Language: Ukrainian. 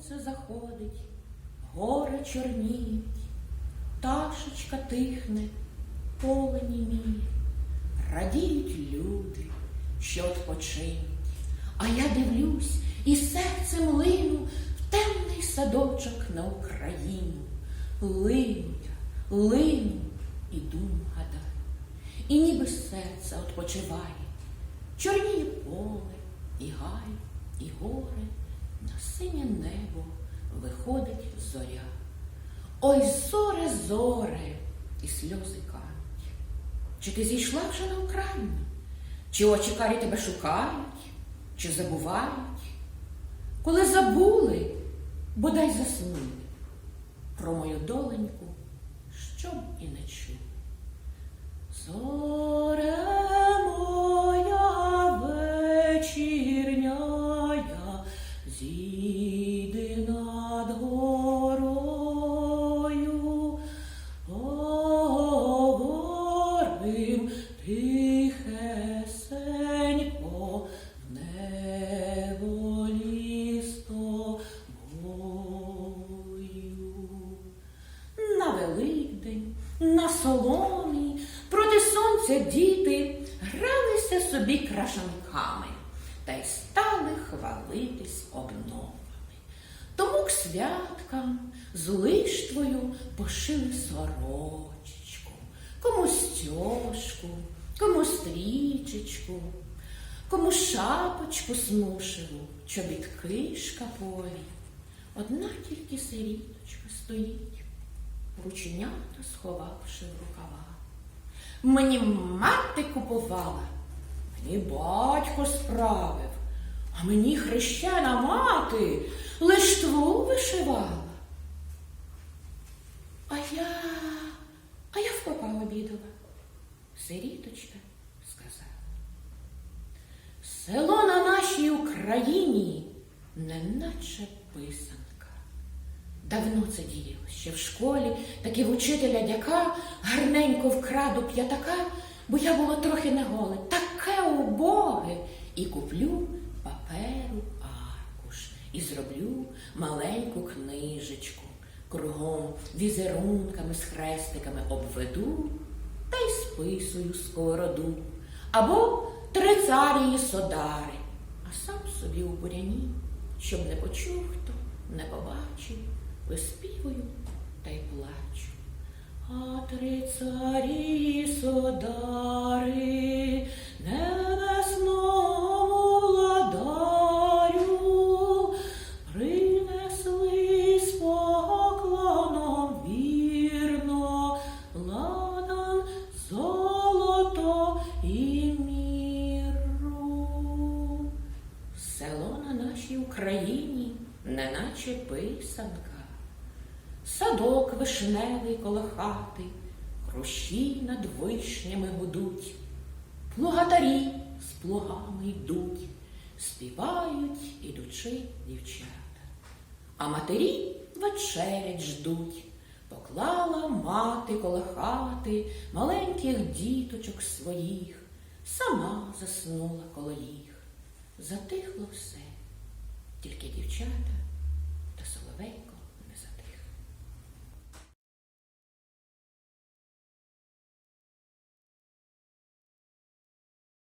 сонце заходить, гори чорніють, пташечка тихне, поле німіє, радіють люди, що відпочинуть. А я дивлюсь і серцем лину в темний садочок на Україну. Лину я, лину і дум гадаю, і ніби серце відпочиває. Чорніє поле, і гай, і гори, на синє небо виходить зоря. Ой, зоре, зоре, і сльози кануть. Чи ти зійшла вже на Україну? Чи очі карі тебе шукають, чи забувають? Коли забули, бодай заснули про мою доленьку, щоб і не чув. Зоре проти діти гралися собі крашанками та й стали хвалитись обновами. Тому к святкам з лиштвою пошили сорочечку, кому стьожку, кому стрічечку, кому шапочку смушеву, чобітки шкапові. Одна тільки сиріточка стоїть, рученята сховавши в рукава. Мені мати купувала, мені батько справив, а мені хрещена мати лиштву вишивала. А я, а я в попа обідала. Сиріточка сказала. Село на нашій Україні неначе писанка. Давно це діяло, ще в школі, таки в учителя дяка гарненько вкраду п'ятака, бо я була трохи не голе, таке убоге, і куплю паперу аркуш, і зроблю маленьку книжечку, кругом візерунками з хрестиками обведу та й списую сковороду. Або три царії содари, а сам собі у буряні, щоб не почув хто, не побачив, виспівую та й плачу. А три царі содари, небесному владарю, принесли з поклоном вірно, ладан, золото і міру. Село на нашій Україні, неначе писанка. Садок вишневий коло хати, хрущі над вишнями гудуть, плугатарі з плугами йдуть, співають ідучи дівчата. А матері вечерять ждуть. Поклала мати коло хати маленьких діточок своїх, сама заснула коло їх. Затихло все, тільки дівчата та соловейко